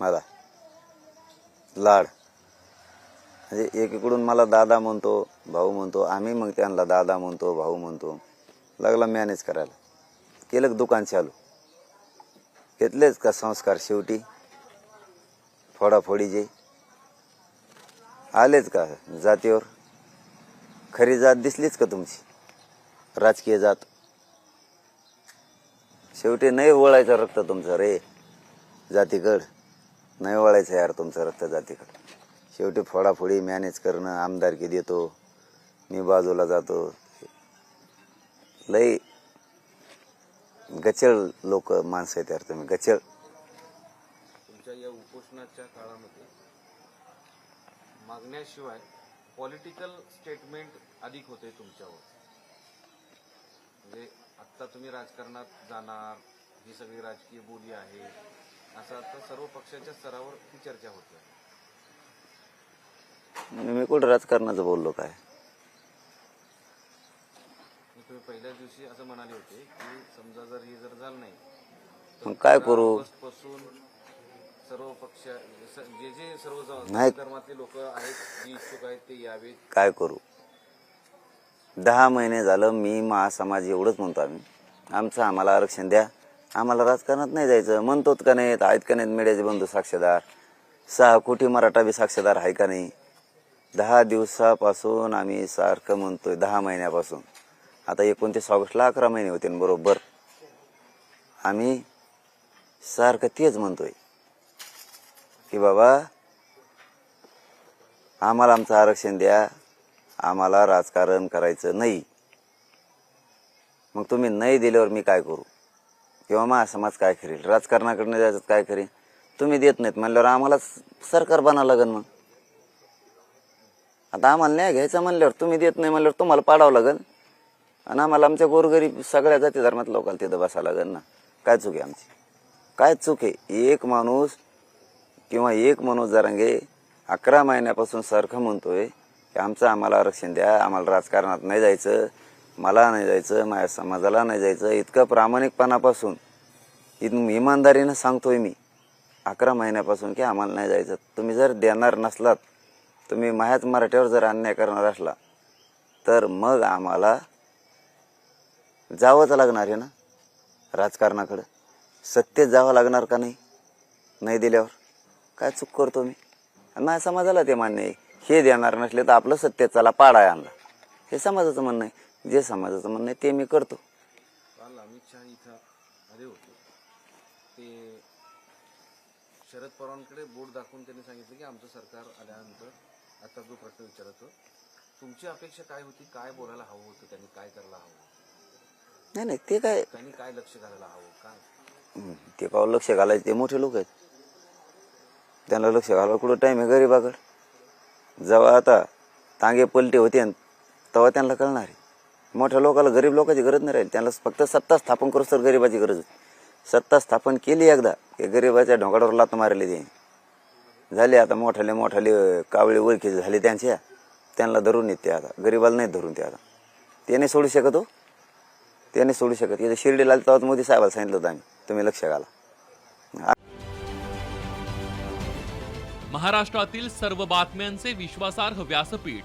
मला लाड. म्हणजे एकीकडून मला दादा म्हणतो भाऊ म्हणतो आम्ही मग त्यांना दादा म्हणतो भाऊ म्हणतो. लागला मॅनेज करायला. केलं का दुकान चालू? घेतलेच का संस्कार शेवटी? फोडाफोडीचे. आलेच का जातीवर? खरी जात दिसलीच का तुमची? राजकीय जात. शेवटी नाही वळायचं रक्त तुमचं रे. जातीकड नाही वळायचं यार तुमचं रक्त जातीकड शेवटी फोडाफोडी मॅनेज करणं आमदारकी देतो मी बाजूला जातो. लई गचळ लोक माणसं आहेत यार तुम्ही गचळ. तुमच्या या उपोषणाच्या काळामध्ये मागण्याशिवाय पॉलिटिकल स्टेटमेंट अधिक होते तुमच्यावर. म्हणजे आत्ता तुम्ही राजकारणात जाणार ही सगळी राजकीय बोली आहे. असं आता सर्व पक्षाच्या स्तरावर ही चर्चा होते मी कुठं राजकारणाचं बोललो काय? तुम्ही पहिल्याच दिवशी असं म्हणाले होते की समजा जर हे जर झालं नाही मग काय करू? पासून सर्व पक्ष जे जे सर्व. धर्मातले लोक आहेत जे इच्छुक आहेत ते यावेत. काय करू? दहा महिने झालं मी महासमाज एवढंच म्हणतो आम्ही. आमचं आम्हाला आरक्षण द्या. आम्हाला राजकारणात नाही जायचं. म्हणतोत का नाहीत आहेत का नाहीत मीडियाचे बंधू साक्षीदार? सहा कोटी मराठा बी साक्षीदार आहे का नाही? दहा दिवसापासून आम्ही सारखं म्हणतोय दहा महिन्यापासून. आता एकोणतीस ऑगस्टला अकरा महिने होते बरोबर. आम्ही सारखं तेच म्हणतोय. की बाबा आम्हाला आमचं आरक्षण द्या. आम्हाला राजकारण करायचं नाही. मग तुम्ही नाही दिल्यावर मी काय करू? किंवा मग समाज काय करेल? राजकारणाकडनं जायचं काय करेल तुम्ही देत नाहीत म्हणल्यावर आम्हाला सरकार बनावं लागेल मग. आता आम्हाला न्याय घ्यायचा म्हणल्यावर तुम्ही देत नाही म्हणल्यावर तुम्हाला पाडावं लागेल आणि आम्हाला आमच्या गोरगरीब सगळ्या जाती धर्मात लोकांना तिथं बसावं लागेल ना. काय चूक आहे आमची? काय चूक आहे? एक माणूस किंवा एक मनोज जरांगे अकरा महिन्यापासून सारखं म्हणतोय की आमचं आम्हाला आरक्षण द्या आम्हाला राजकारणात नाही जायचं. मला नाही जायचं माझ्या समाजाला नाही जायचं. इतकं प्रामाणिकपणापासून इथून इमानदारीनं सांगतोय मी अकरा महिन्यापासून की आम्हाला नाही जायचं. तुम्ही जर देणार नसलात तुम्ही माझ्याच मराठ्यावर जर अन्याय करणार असला तर मग आम्हाला जावंच लागणार आहे ना राजकारणाकडं? सत्तेत जावं लागणार का नाही? नाही दिल्यावर? काय चूक करतो मी? माझ्या समाजाला ते मान्य आहे. हे देणार नसले तर आपलं सत्तेचाला पाडा आणला. हे समाजाचं म्हणणं आहे. जे समाजाचं म्हणणं आहे ते मी करतो. काल अमित शहा इथं आले होते. ते शरद पवारांकडे बोट दाखवून त्यांनी सांगितलं की आमचं सरकार आल्यानंतर आता जो प्रश्न विचारतो तुमची अपेक्षा काय होती? काय बोलायला हवं होतं? त्यांनी काय करायला हवं नाही नाही ते काय त्यांनी काय लक्ष घालायला हवं? काय? ते का लक्ष घालायचे ते मोठे लोक आहेत. त्यांना लक्ष घालायला कुठं टाईम आहे गरीबाकडे? जेव्हा आता तांगे पलटे होते न, तेव्हा त्यांना कळणार आहे. मोठ्या लोकाला गरीब लोकांची गरज नाही राहील. त्यांना फक्त सत्ता स्थापन करू तर गरीबाची गरज सत्ता स्थापन केली एकदा की गरीबाच्या ढोंगाडावर लात मारली ते झाले आता मोठाले मोठाले कावळे ओळखीचे झाले त्यांच्या. त्यांना धरून येते आता. गरीबाला नाही धरून ते आता. ते नाही सोडू शकत हो. ते नाही सोडू शकत. इथे शिर्डीला आले तेव्हा मोदी साहेबाला सांगितलं होतं आम्ही. तुम्ही लक्ष घाला. महाराष्ट्रातील सर्व बातम्यांचे विश्वासार्ह व्यासपीठ.